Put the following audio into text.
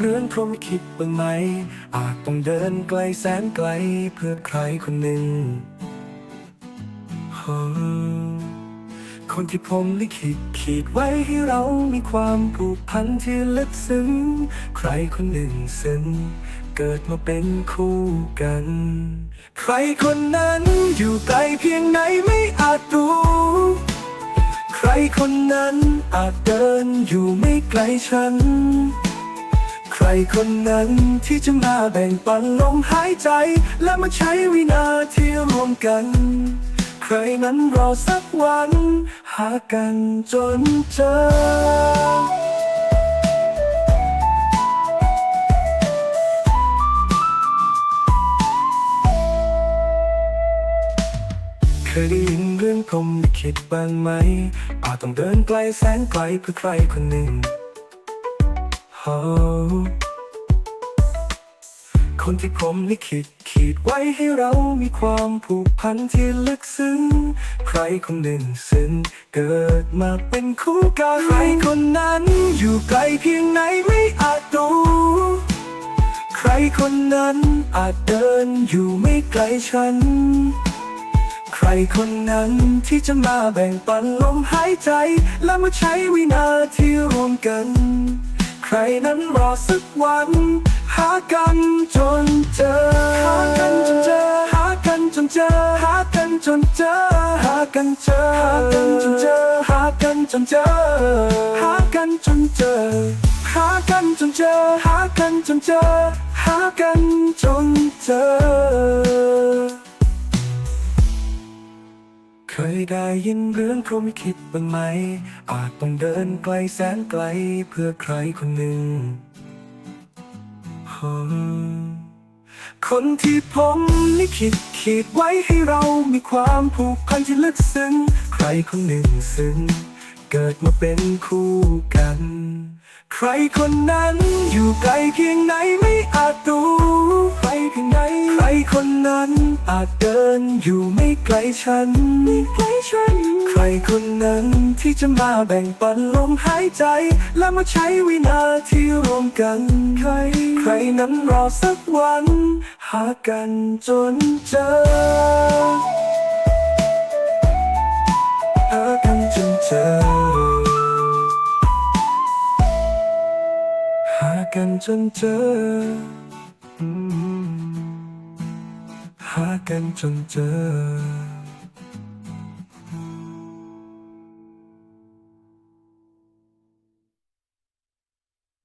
เรื่องพรหมคิดบ้างไหม อาจต้องเดินไกลแสนไกลเพื่อใครคนหนึ่ง คนที่ผมลิขิตขีดไว้ให้เรามีความผูกพันที่ลึกซึ้ง ใครคนหนึ่งซึ่งเกิดมาเป็นคู่กัน ใครคนนั้นอยู่ไกลเพียงไหนไม่อาจรู้ใครคนนั้นอาจเดินอยู่ไม่ไกลฉัน ใครคนนั้นที่จะมาแบ่งปันลมหายใจ และมาใช้วินาทีร่วมกัน ใครนั้นรอสักวัน หากันจนเจอเคยได้ยินเรื่องพรมลิขิตบ้างไหมอาจต้องเดินไกลแสนไกลเพื่อใครคนหนึ่ง คนที่พรหมลิขิตขีดไว้ให้เรามีความผูกพันที่ลึกซึ้ง ใครคนหนึ่งซึ่งเกิดมาเป็นคู่กันใครคนนั้นอยู่ไกลเพียงไหนไม่อาจรู้ใครคนนั้นอาจเดินอยู่ไม่ไกลฉัน ใครคนนั้นที่จะมาแบ่งปันลมหายใจ และมาใช้วินาทีร่วมกัน ใครนั้นรอสักวัน หากันจนเจอ หากันจนเจอ หากันจนเจอ หากันจนเจอ หากันเจอ หากันจนเจอ หากันจนเจอ หากันจนเจอ หากันจนเจอ หากันจนเจอ หากันจนเจอ ยินเรื่องพรหมลิขิตบ้างไหม อาจต้องเดินไกลแสนไกลเพื่อใครคนหนึ่ง คนที่ผมลิขิตขีดไว้ให้เรามีความผูกพันที่ลึกซึ้ง ใครคนหนึ่งซึ่งเกิดมาเป็นคู่กัน ใครคนนั้นอยู่ไกลเพียงไหนไม่อาจรู้ ครคนนั้นอาจเดินอยู่ไม่ไกลฉันไม่ไกลฉัน ใครคนนั้นที่จะมาแบ่งปันลมหายใจ และมาใช้วินาทีร่วมกัน ใคร ใครนั้นรอสักวัน หากันจนเจอหากันจนเจอหากันจนเจออืมหากันจนเจอ